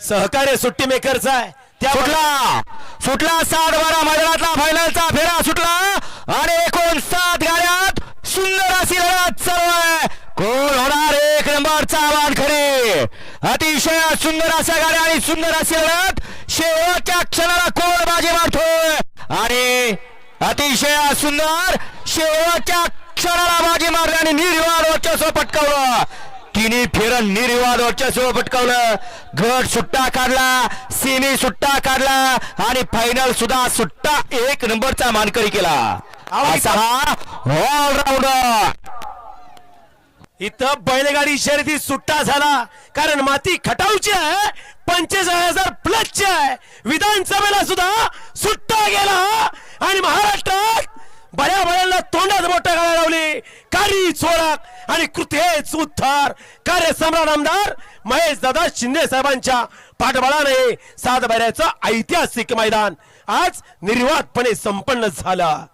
सहकार्य सुट्टी मेकरचा आहे. त्या सुटला. सुटला सात बारा मैदानातला फायनलचा फेरा सुटला. आणि एकूण सात गाड्यात सुंदर अशी लढत सर्व आहे. कोण होणार एक नंबरचा वानखडे अतिशय सुंदर अशा गाड्या आणि सुंदर अशी लढत. शेवटच्या क्षणाला कोण बाजी मारतोय? आणि अतिशय सुंदर शेवटच्या क्षणाला बाजी मारली आणि वर्चस्व पटकावलं. तिन्ही फेरन निर्विवाद वर्चस्व पटकावलं. गट सुट्टा काढला सेमी सुट्टा काढला आणि फायनल सुद्धा सुट्टा एक नंबरचा मानकरी केला. असा ऑलराऊंडर इथं बैलगाडी शर्यती सुट्टा झाला. कारण माती खटावची आहे पंचेचाळीस हजार प्लसची आहे. विधानसभेला सुद्धा सुट्टा गेला. आणि महाराष्ट्रात बऱ्या बऱ्यांना तोंडात मोठं कारी चोराक आणि कृतेच उत्तर कार्य सम्राट आमदार महेश दादा शिंदे साहेबांच्या पाठबळाने सातबाऱ्याचं ऐतिहासिक मैदान आज निर्वादपणे संपन्न झालं.